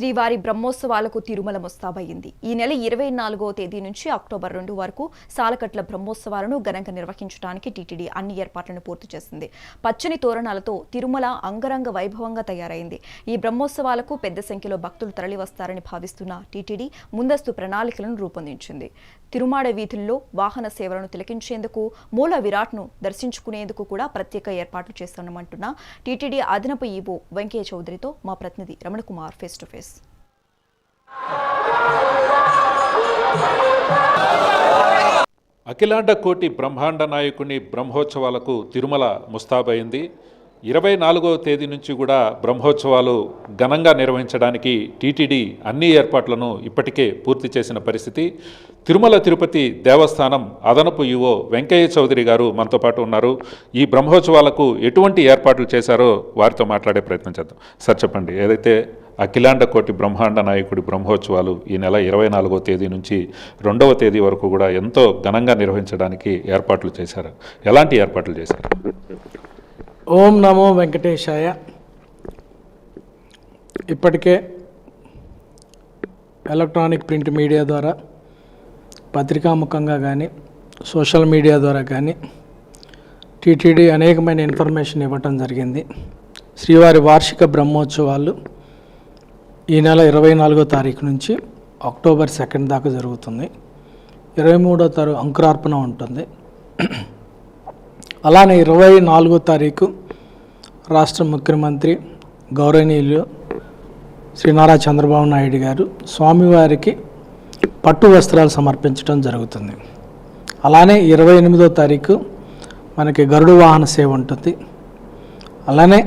శ్రీవారి బ్రహ్మోత్సవాలకు తిరుమల ముస్తాబయ్యింది ఈ నెల ఇరవై నాలుగో తేదీ నుంచి అక్టోబర్ రెండు వరకు సాలకట్ల బ్రహ్మోత్సవాలను ఘనంగా నిర్వహించడానికి టీటీడీ అన్ని ఏర్పాట్లను పూర్తి చేసింది. పచ్చని తోరణాలతో తిరుమల అంగరంగ వైభవంగా తయారైంది. ఈ బ్రహ్మోత్సవాలకు పెద్ద సంఖ్యలో భక్తులు తరలివస్తారని భావిస్తున్న టీటీడీ ముందస్తు ప్రణాళికలను రూపొందించింది. తిరుమాడ వీధుల్లో వాహన సేవలను తిలకించేందుకు మూల విరాట్ను దర్శించుకునేందుకు కూడా ప్రత్యేక ఏర్పాట్లు చేస్తున్నామంటున్న టీటీడీ అదనపు ఈవో వెంకయ్య చౌదరితో మా ప్రతినిధి రమణకుమార్ ఫేస్ టు ఫేస్. అఖిలాండ కోటి బ్రహ్మాండ నాయకుని బ్రహ్మోత్సవాలకు తిరుమల ముస్తాబైంది ఇరవై నాలుగవ తేదీ నుంచి కూడా బ్రహ్మోత్సవాలు ఘనంగా నిర్వహించడానికి టీటీడీ అన్ని ఏర్పాట్లను ఇప్పటికే పూర్తి చేసిన పరిస్థితి. తిరుమల తిరుపతి దేవస్థానం అదనపు ఈవో వెంకయ్య చౌదరి గారు మనతో పాటు ఉన్నారు. ఈ బ్రహ్మోత్సవాలకు ఎటువంటి ఏర్పాట్లు చేశారో వారితో మాట్లాడే ప్రయత్నం చేద్దాం. సార్ చెప్పండి. ఏదైతే అఖిలాండ కోటి బ్రహ్మాండ నాయకుడి బ్రహ్మోత్సవాలు ఈ నెల ఇరవై నాలుగో తేదీ నుంచి రెండవ తేదీ వరకు కూడా ఎంతో ఘనంగా నిర్వహించడానికి ఏర్పాట్లు చేశారు. ఎలాంటి ఏర్పాట్లు చేశారు? ఓం నమో వెంకటేశాయ. ఇప్పటికే ఎలక్ట్రానిక్ ప్రింట్ మీడియా ద్వారా పత్రికాముఖంగా కానీ సోషల్ మీడియా ద్వారా కానీ టీటీడీ అనేకమైన ఇన్ఫర్మేషన్ ఇవ్వటం జరిగింది. శ్రీవారి వార్షిక బ్రహ్మోత్సవాలు ఈ నెల ఇరవై నాలుగో తారీఖు నుంచి అక్టోబర్ సెకండ్ దాకా జరుగుతుంది. ఇరవై మూడో తారీఖు అంకురార్పణ ఉంటుంది. అలానే ఇరవై నాలుగో తారీఖు రాష్ట్ర ముఖ్యమంత్రి గౌరవనీయులు శ్రీ నారా చంద్రబాబు నాయుడు గారు స్వామివారికి పట్టు వస్త్రాలు సమర్పించడం జరుగుతుంది. అలానే ఇరవై ఎనిమిదో తారీఖు మనకి గరుడు వాహన సేవ ఉంటుంది. అలానే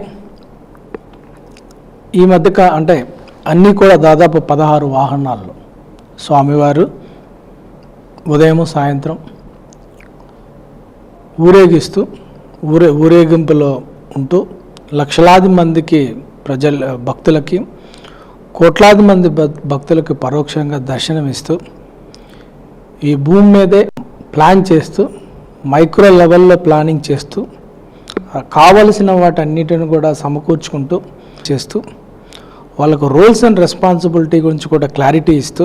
ఈ మధ్య అంటే అన్నీ కూడా దాదాపు పదహారు వాహనాలు స్వామివారు ఉదయం సాయంత్రం ఊరేగిస్తూ ఊరే ఊరేగింపులో ఉంటూ లక్షలాది మందికి ప్రజల భక్తులకి కోట్లాది మంది భక్- భక్తులకు పరోక్షంగా దర్శనమిస్తూ ఈ భూమి మీదే ప్లాన్ చేస్తూ మైక్రో లెవెల్లో ప్లానింగ్ చేస్తూ కావలసిన వాటన్నిటిని కూడా సమకూర్చుకుంటూ చేస్తూ వాళ్ళకు రోల్స్ అండ్ రెస్పాన్సిబిలిటీ గురించి కూడా క్లారిటీ ఇస్తూ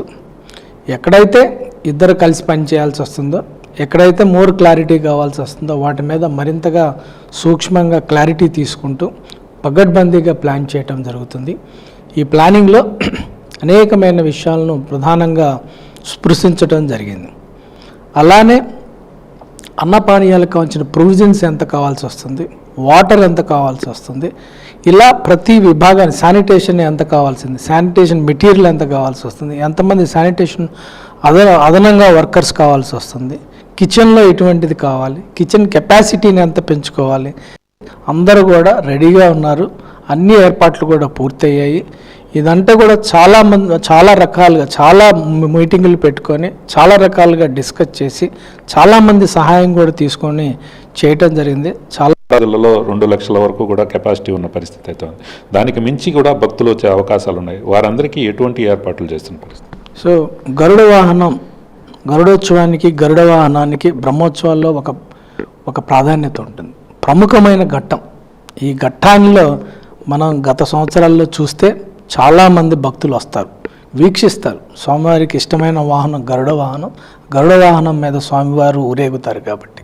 ఎక్కడైతే ఇద్దరు కలిసి పనిచేయాల్సి వస్తుందో ఎక్కడైతే మోర్ క్లారిటీ కావాల్సి వస్తుందో వాటి మీద మరింతగా సూక్ష్మంగా క్లారిటీ తీసుకుంటూ పగడ్బందీగా ప్లాన్ చేయటం జరుగుతుంది. ఈ ప్లానింగ్లో అనేకమైన విషయాలను ప్రధానంగా స్పృశించడం జరిగింది. అలానే అన్నపానీయాలకు కావాల్సిన ప్రొవిజన్స్ ఎంత కావాల్సి వస్తుంది? వాటర్ ఎంత కావాల్సి వస్తుంది? ఇలా ప్రతి విభాగాన్ని శానిటేషన్ ఎంత కావాల్సింది? శానిటేషన్ మెటీరియల్ ఎంత కావాల్సి వస్తుంది? ఎంతమంది శానిటేషన్ అదన అదనంగా వర్కర్స్ కావాల్సి వస్తుంది? కిచెన్లో ఎటువంటిది కావాలి? కిచెన్ కెపాసిటీని ఎంత పెంచుకోవాలి? అందరూ కూడా రెడీగా ఉన్నారు. అన్ని ఏర్పాట్లు కూడా పూర్తయ్యాయి. ఇదంతా కూడా చాలా మంది చాలా రకాలుగా చాలా మీటింగులు పెట్టుకొని చాలా రకాలుగా డిస్కస్ చేసి చాలామంది సహాయం కూడా తీసుకొని చేయటం జరిగింది. చాలా జిల్లాలో రెండు లక్షల వరకు కూడా కెపాసిటీ ఉన్న పరిస్థితి అయితే ఉంది. దానికి మించి కూడా భక్తులు వచ్చే అవకాశాలు ఉన్నాయి. వారందరికీ ఎటువంటి ఏర్పాట్లు చేస్తున్న పరిస్థితి? సో గరుడ వాహనం గరుడోత్సవానికి గరుడ వాహనానికి బ్రహ్మోత్సవాల్లో ఒక ఒక ప్రాధాన్యత ఉంటుంది. ప్రముఖమైన ఘట్టం. ఈ ఘట్టాల్లో మనం గత సంవత్సరాల్లో చూస్తే చాలామంది భక్తులు వస్తారు. వీక్షిస్తారు. స్వామివారికి ఇష్టమైన వాహనం గరుడ వాహనం. గరుడ వాహనం మీద స్వామివారు ఊరేగుతారు కాబట్టి.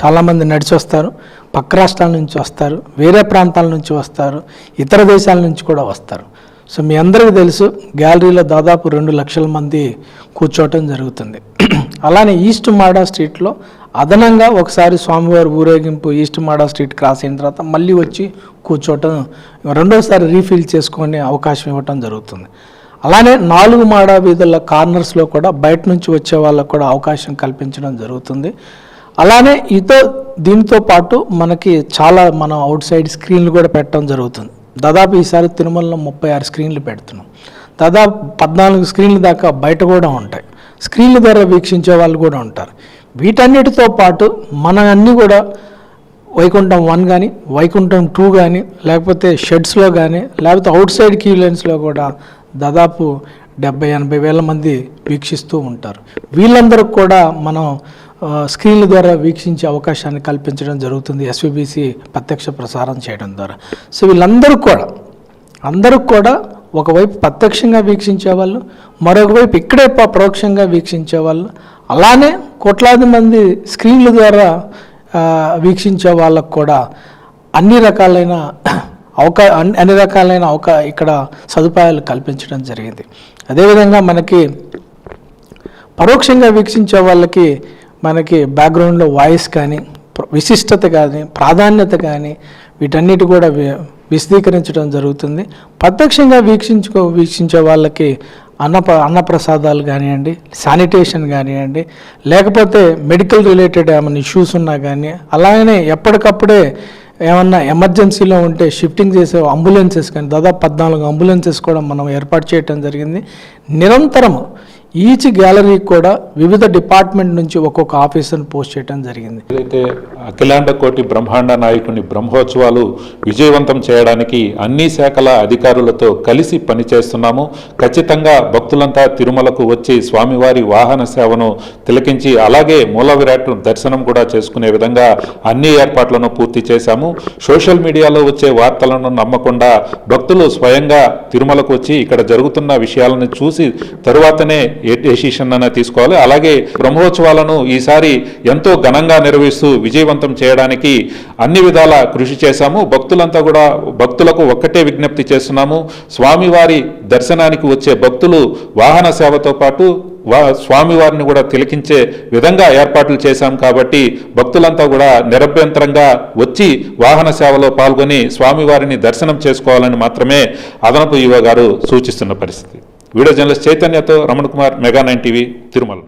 చాలామంది నడిచి వస్తారు పక్క రాష్ట్రాల నుంచి వస్తారు వేరే ప్రాంతాల నుంచి వస్తారు ఇతర దేశాల నుంచి కూడా వస్తారు. సో మీ అందరికీ తెలుసు గ్యాలరీలో దాదాపు రెండు లక్షల మంది కూర్చోవటం జరుగుతుంది. అలానే ఈస్ట్ మాడా స్ట్రీట్లో అదనంగా ఒకసారి స్వామివారి ఊరేగింపు ఈస్ట్ మాడా స్ట్రీట్ క్రాస్ అయిన తర్వాత మళ్ళీ వచ్చి కూర్చోవటం రెండోసారి రీఫిల్ చేసుకునే అవకాశం ఇవ్వటం జరుగుతుంది. అలానే నాలుగు మాడా వీధుల కార్నర్స్లో కూడా బయట నుంచి వచ్చే వాళ్ళకు కూడా అవకాశం కల్పించడం జరుగుతుంది. అలానే ఇతో దీంతో పాటు మనకి చాలా మనం అవుట్ సైడ్ స్క్రీన్లు కూడా పెట్టడం జరుగుతుంది. దాదాపు ఈసారి తిరుమలలో ముప్పై ఆరు స్క్రీన్లు పెడుతున్నాం. దాదాపు పద్నాలుగు స్క్రీన్ల దాకా బయట కూడా ఉంటాయి. స్క్రీన్ల ద్వారా వీక్షించే వాళ్ళు కూడా ఉంటారు. వీటన్నిటితో పాటు మన అన్నీ కూడా వైకుంఠం వన్ కానీ వైకుంఠం టూ కానీ లేకపోతే షెడ్స్లో కానీ లేకపోతే అవుట్ సైడ్ క్యూ లైన్స్లో కూడా దాదాపు డెబ్బై ఎనభై వేల మంది వీక్షిస్తూ ఉంటారు. వీళ్ళందరికీ కూడా మనం స్క్రీన్ల ద్వారా వీక్షించే అవకాశాన్ని కల్పించడం జరుగుతుంది. ఎస్విబిసి ప్రత్యక్ష ప్రసారం చేయడం ద్వారా. సో వీళ్ళందరూ కూడా అందరూ కూడా ఒకవైపు ప్రత్యక్షంగా వీక్షించే వాళ్ళు ఇక్కడే పరోక్షంగా వీక్షించే వాళ్ళు అలానే కోట్లాది మంది స్క్రీన్ల ద్వారా వీక్షించే వాళ్ళకు కూడా అన్ని రకాలైన అవకా అన్ని అన్ని రకాలైన అవకా ఇక్కడ సదుపాయాలు కల్పించడం జరిగింది. అదేవిధంగా మనకి పరోక్షంగా వీక్షించే వాళ్ళకి మనకి బ్యాక్గ్రౌండ్లో వాయిస్ కానీ విశిష్టత కానీ ప్రాధాన్యత కానీ వీటన్నిటి కూడా విశదీకరించడం జరుగుతుంది. ప్రత్యక్షంగా వీక్షించుకో వీక్షించే వాళ్ళకి అన్నప అన్నప్రసాదాలు కానివ్వండి శానిటేషన్ కానివ్వండి లేకపోతే మెడికల్ రిలేటెడ్ ఏమైనా ఇష్యూస్ ఉన్నా కానీ అలాగనే ఎప్పటికప్పుడే ఏమన్నా ఎమర్జెన్సీలో ఉంటే షిఫ్టింగ్ చేసే అంబులెన్సెస్ కానీ దాదాపు పద్నాలుగు అంబులెన్సెస్ కూడా మనం ఏర్పాటు చేయడం జరిగింది. నిరంతరం ఈచ్ గ్యాలరీకి కూడా వివిధ డిపార్ట్మెంట్ నుంచి ఒక్కొక్క ఆఫీసర్ని పోస్ట్ చేయడం జరిగింది. ఏదైతే అఖిలాండ కోటి బ్రహ్మాండ నాయకుని బ్రహ్మోత్సవాలు విజయవంతం చేయడానికి అన్ని శాఖల అధికారులతో కలిసి పనిచేస్తున్నాము. ఖచ్చితంగా భక్తులంతా తిరుమలకు వచ్చి స్వామివారి వాహన సేవను తిలకించి అలాగే మూల విరాట్ దర్శనం కూడా చేసుకునే విధంగా అన్ని ఏర్పాట్లను పూర్తి చేశాము. సోషల్ మీడియాలో వచ్చే వార్తలను నమ్మకుండా భక్తులు స్వయంగా తిరుమలకు వచ్చి ఇక్కడ జరుగుతున్న విషయాలను చూసి తరువాతనే ఏ డెసిషన్ అన్న తీసుకోవాలి. అలాగే బ్రహ్మోత్సవాలను ఈసారి ఎంతో ఘనంగా నిర్వహిస్తూ విజయవంతం చేయడానికి అన్ని విధాల కృషి చేశాము. భక్తులంతా కూడా భక్తులకు ఒక్కటే విజ్ఞప్తి చేస్తున్నాము. స్వామివారి దర్శనానికి వచ్చే భక్తులు వాహన సేవతో పాటు వా స్వామివారిని కూడా తిలకించే విధంగా ఏర్పాట్లు చేశాం కాబట్టి భక్తులంతా కూడా నిరభ్యంతరంగా వచ్చి వాహన సేవలో పాల్గొని స్వామివారిని దర్శనం చేసుకోవాలని మాత్రమే అదనపు యువ గారు సూచిస్తున్న పరిస్థితి. Video journalist చైతన్యతో Ramana Kumar mega nine TV Tirumala.